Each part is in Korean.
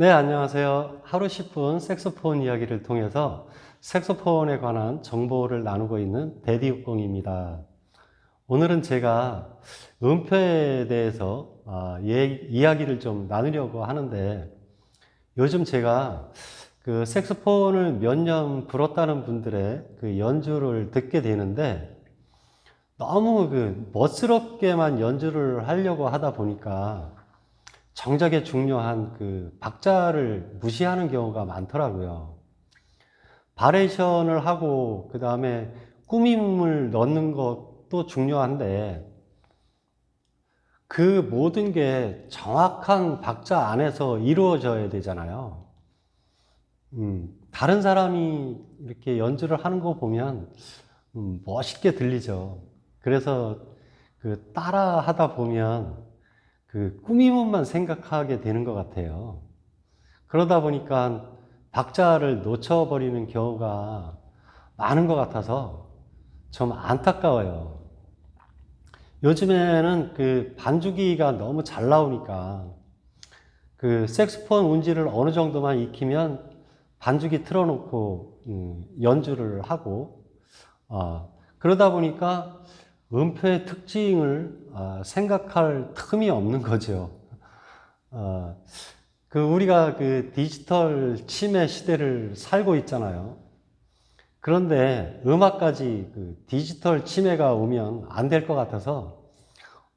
네, 안녕하세요. 하루 10분 색소폰 이야기를 통해서 색소폰에 관한 정보를 나누고 있는 대디육공입니다. 오늘은 제가 음표에 대해서 아, 예, 이야기를 좀 나누려고 하는데 요즘 제가 그 색소폰을 몇 년 불었다는 분들의 그 연주를 듣게 되는데 너무 그 멋스럽게만 연주를 하려고 하다 보니까 정작에 중요한 그 박자를 무시하는 경우가 많더라고요. 바레이션을 하고 그 다음에 꾸밈을 넣는 것도 중요한데 그 모든 게 정확한 박자 안에서 이루어져야 되잖아요. 음, 다른 사람이 이렇게 연주를 하는 거 보면 음, 멋있게 들리죠. 그래서 그 따라 하다 보면 그 꾸밈만 생각하게 되는 것 같아요. 그러다 보니까 박자를 놓쳐버리는 경우가 많은 것 같아서 좀 안타까워요. 요즘에는 그 반주기가 너무 잘 나오니까 그 색스폰 운지를 어느 정도만 익히면 반주기 틀어놓고 음, 연주를 하고 어, 그러다 보니까 음표의 특징을 어, 생각할 틈이 없는 거죠. 어, 그 우리가 그 디지털 침해 시대를 살고 있잖아요. 그런데 음악까지 그 디지털 침해가 오면 안 될 것 같아서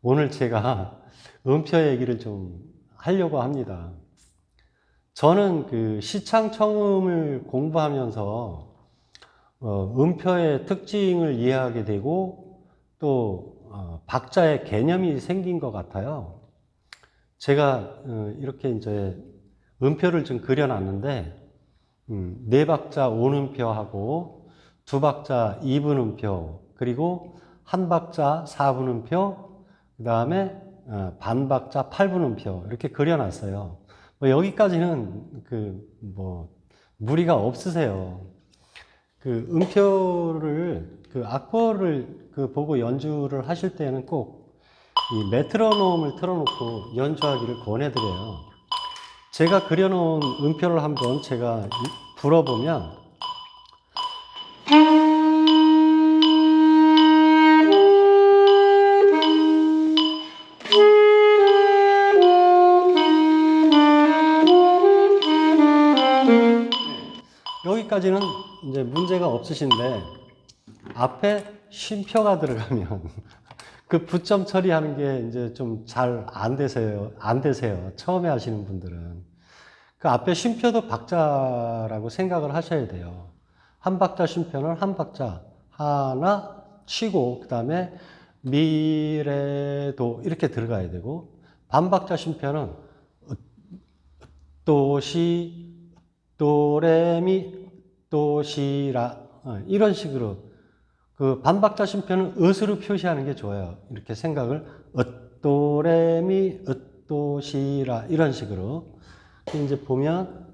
오늘 제가 음표 얘기를 좀 하려고 합니다. 저는 그 시창 청음을 공부하면서 어, 음표의 특징을 이해하게 되고 또 어, 박자의 개념이 생긴 것 같아요. 제가 어, 이렇게 이제 음표를 좀 그려놨는데 음, 네 박자 오음표하고 두 박자 이분음표 그리고 한 박자 사분음표 그 다음에 어, 반 박자 팔분음표 이렇게 그려놨어요. 뭐 여기까지는 그 뭐 무리가 없으세요. 그 음표를 그 악보를 그 보고 연주를 하실 때는 꼭 이 메트로놈을 틀어놓고 연주하기를 권해드려요. 제가 그려놓은 음표를 한번 제가 이- 불어보면 여기까지는 이제 문제가 없으신데 앞에 쉼표가 들어가면 그 부점 처리하는 게 이제 좀 잘 안 되세요. 안 되세요. 처음에 하시는 분들은. 그 앞에 쉼표도 박자라고 생각을 하셔야 돼요. 한 박자 쉼표는 한 박자 하나 치고 그다음에 미레도 이렇게 들어가야 되고 반박자 쉼표는 도시 도레미 도시라 어, 이런 식으로 그 반박자 쉼표는 으스로 표시하는 게 좋아요. 이렇게 생각을 으도레미 으도시라 이런 식으로 이제 보면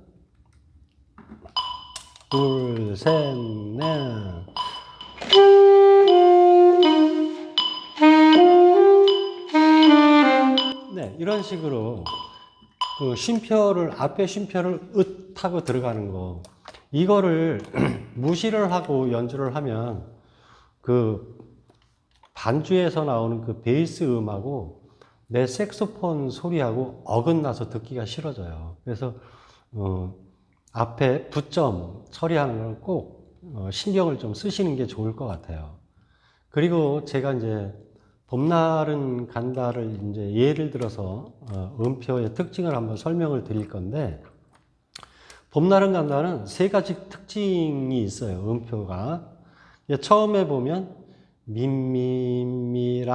둘, 셋, 넷. 네, 이런 식으로 그 쉼표를 앞에 쉼표를 으 타고 들어가는 거 이거를 무시를 하고 연주를 하면 그 반주에서 나오는 그 베이스 음하고 내 색소폰 소리하고 어긋나서 듣기가 싫어져요. 그래서 어, 앞에 부점 처리하는 걸꼭 어, 신경을 좀 쓰시는 게 좋을 것 같아요. 그리고 제가 이제 봄날은 간다를 이제 예를 들어서 어, 음표의 특징을 한번 설명을 드릴 건데 봄날은 간다는 세 가지 특징이 있어요. 음표가 처음에 보면 민미미랄라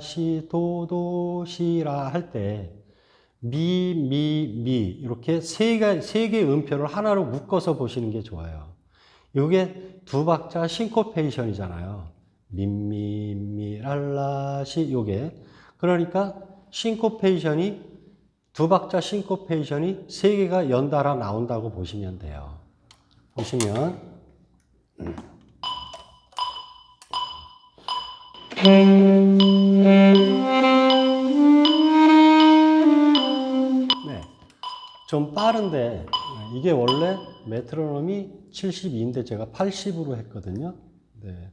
시 도도시라 할 때 미, 미, 미 이렇게 세 개, 세 개의 음표를 하나로 묶어서 보시는 게 좋아요. 이게 두 박자 싱코페이션이잖아요. 민미미랄라 시 요게 그러니까 싱코페이션이 두 박자 싱코페이션이 세 개가 연달아 나온다고 보시면 돼요. 보시면 네. 좀 빠른데 이게 원래 메트로놈이 72인데 제가 80으로 했거든요. 네.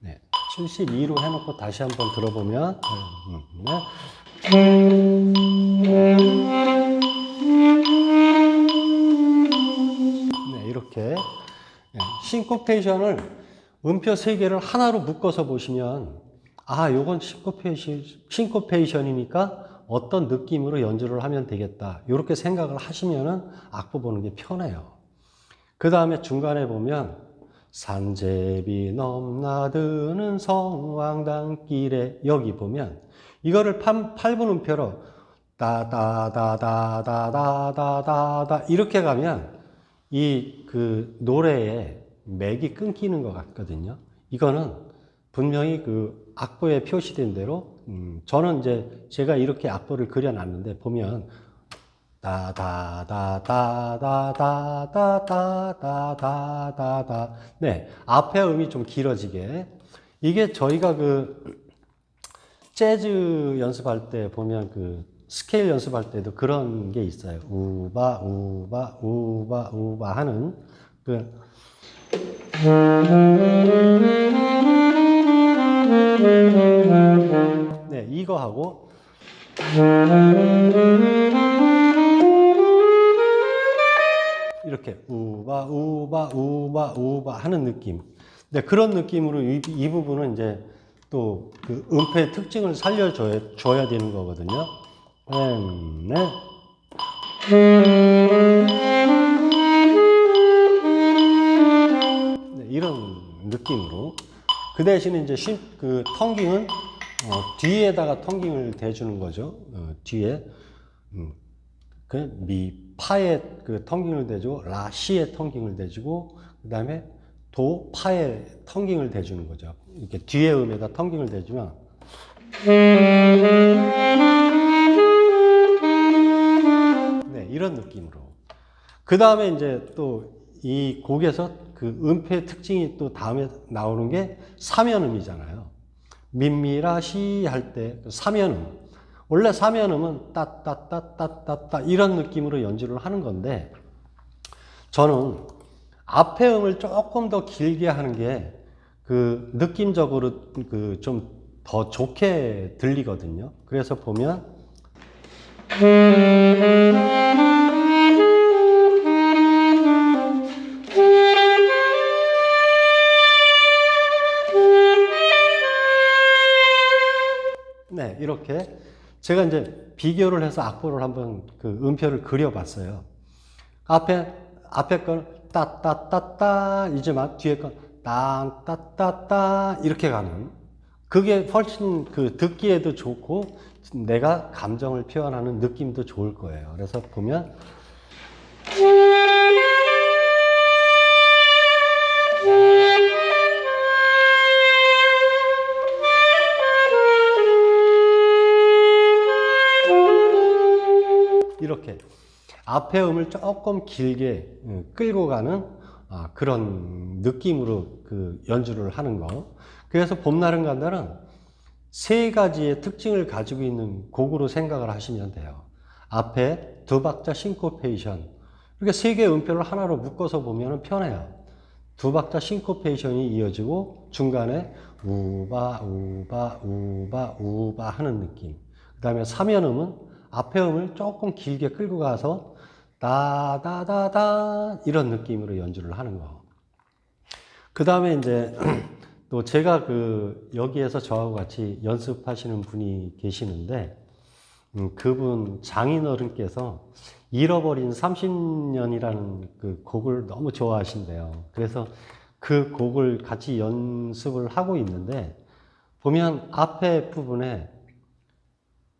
네. 72로 해놓고 다시 한번 들어보면 음, 네. 네, 이렇게 네, 싱코페이션을 음표 세 개를 하나로 묶어서 보시면 아, 요건 싱코페이션, 싱코페이션이니까 어떤 느낌으로 연주를 하면 되겠다. 이렇게 생각을 하시면은 악보 보는 게 편해요. 그 다음에 중간에 보면 산제비 넘나드는 성왕당길에 여기 보면 이거를 8, 분 음표로 따다다다다다다다다 이렇게 가면 이 그 노래에 맥이 끊기는 것 같거든요. 이거는 분명히 그 악보에 표시된 대로 음, 저는 이제 제가 이렇게 악보를 그려놨는데 보면 다다다다다다다다다다다 네 앞에 음이 좀 길어지게 이게 저희가 그 재즈 연습할 때 보면 그 스케일 연습할 때도 그런 게 있어요 우바 우바 우바 우바 하는 그 네, 이거 하고 우바 우바 우바 하는 느낌. 네, 그런 느낌으로 이, 이 부분은 이제 또 그 음표의 특징을 살려줘야 줘야 되는 거거든요. 음, 네. 네, 이런 느낌으로. 그 대신에 이제 심, 그 텅깅은 어, 뒤에다가 텅깅을 대주는 거죠. 어, 뒤에. 음, 그 미, 파에 그 텅깅을 대주고, 라, 시에 텅깅을 대주고, 그 다음에 도, 파에 텅깅을 대주는 거죠. 이렇게 뒤에 음에다 텅깅을 대주면, 네, 이런 느낌으로. 그 다음에 이제 또 이 곡에서 그 음표의 특징이 또 다음에 나오는 게 사면음이잖아요. 민미라시 할 때 사면음. 원래 사면음은 따따따따따따 이런 느낌으로 연주를 하는 건데 저는 앞에 음을 조금 더 길게 하는 게 그 느낌적으로 그 좀 더 좋게 들리거든요. 그래서 보면 제가 이제 비교를 해서 악보를 한번 그 음표를 그려봤어요. 앞에 앞에 건 따따따따 이지만 뒤에 건 땅따따따 이렇게 가는 그게 훨씬 그 듣기에도 좋고 내가 감정을 표현하는 느낌도 좋을 거예요. 그래서 보면 앞에 음을 조금 길게 음, 끌고 가는 아, 그런 느낌으로 그 연주를 하는 거. 그래서 봄날은 간다는 세 가지의 특징을 가지고 있는 곡으로 생각을 하시면 돼요. 앞에 두 박자 싱코페이션. 이렇게 세 개의 음표를 하나로 묶어서 보면 편해요. 두 박자 싱코페이션이 이어지고 중간에 우바 우바 우바 우바 하는 느낌. 그 다음에 사면음은 앞에 음을 조금 길게 끌고 가서 다다다다 이런 느낌으로 연주를 하는 거. 그 다음에 이제 또 제가 그 여기에서 저하고 같이 연습하시는 분이 계시는데 음, 그분 장인어른께서 잃어버린 30년이라는 그 곡을 너무 좋아하신대요. 그래서 그 곡을 같이 연습을 하고 있는데 보면 앞에 부분에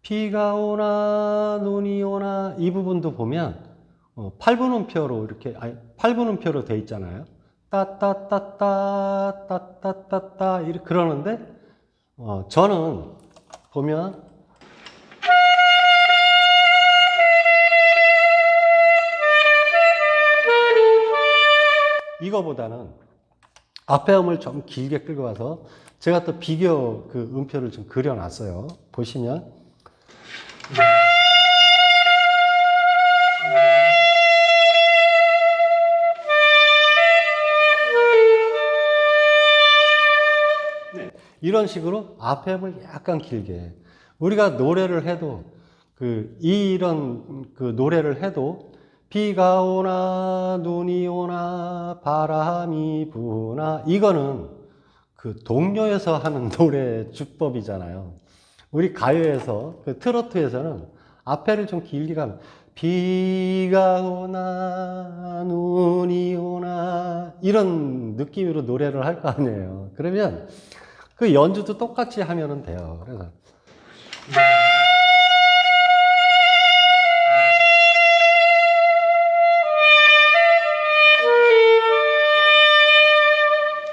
비가 오나 눈이 오나 이 부분도 보면 어, 8분음표로 이렇게 아니 8분음표로 돼 있잖아요. 따따따따 따따따따 이렇게 그러는데 어, 저는 보면 이거보다는 앞에 음을 좀 길게 끌고 와서 제가 또 비교 그 음표를 좀 그려놨어요. 보시면 이런 식으로 앞에음을 약간 길게. 우리가 노래를 해도 그 이런 그 노래를 해도 비가 오나 눈이 오나 바람이 부나 이거는 그 동요에서 하는 노래 주법이잖아요. 우리 가요에서 그 트로트에서는 앞에를 좀 길게 가면 비가 오나 눈이 오나 이런 느낌으로 노래를 할 거 아니에요. 그러면 그 연주도 똑같이 하면 돼요. 그래서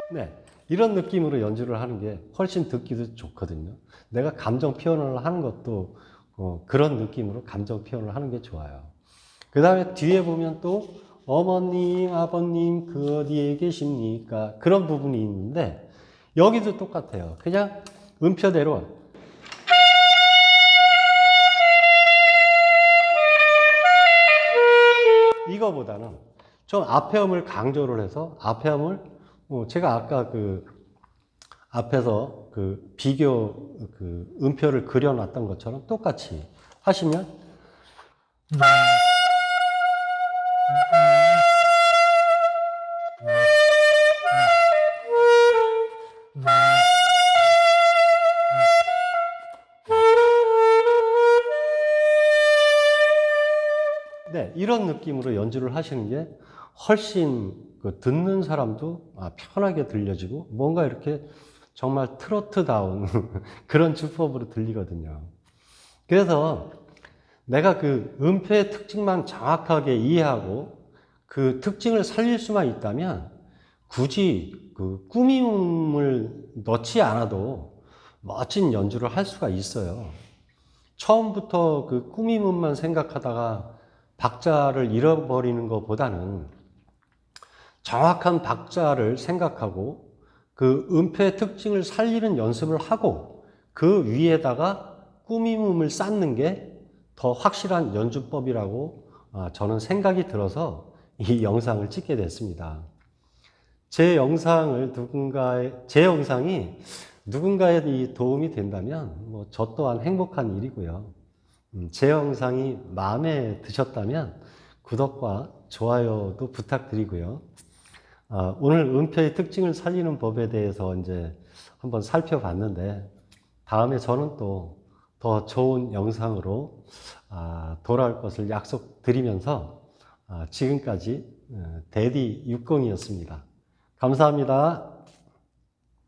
네. 이런 느낌으로 연주를 하는 게 훨씬 듣기도 좋거든요. 내가 감정 표현을 하는 것도 어, 그런 느낌으로 감정 표현을 하는 게 좋아요. 그 다음에 뒤에 보면 또 어머님, 아버님, 그 어디에 계십니까? 그런 부분이 있는데 여기도 똑같아요. 그냥 음표대로 이거보다는 좀 앞에 음을 강조를 해서 앞에 음을 뭐 제가 아까 그 앞에서 그 비교 그 음표를 그려놨던 것처럼 똑같이 하시면 이런 느낌으로 연주를 하시는 게 훨씬 그 듣는 사람도 아, 편하게 들려지고 뭔가 이렇게 정말 트로트다운 그런 주법으로 들리거든요. 그래서 내가 그 음표의 특징만 정확하게 이해하고 그 특징을 살릴 수만 있다면 굳이 그 꾸밈을 넣지 않아도 멋진 연주를 할 수가 있어요. 처음부터 그 꾸밈음만 생각하다가 박자를 잃어버리는 것보다는 정확한 박자를 생각하고 그 음표의 특징을 살리는 연습을 하고 그 위에다가 꾸밈음을 쌓는 게 더 확실한 연주법이라고 아, 저는 생각이 들어서 이 영상을 찍게 됐습니다. 제 영상을 누군가의, 제 영상이 누군가에 이 도움이 된다면 뭐 저 또한 행복한 일이고요. 음, 제 영상이 마음에 드셨다면 구독과 좋아요도 부탁드리고요. 아, 오늘 음표의 특징을 살리는 법에 대해서 이제 한번 살펴봤는데 다음에 저는 또 더 좋은 영상으로 아, 돌아올 것을 약속드리면서 아, 지금까지 어, 대디 60이었습니다. 감사합니다.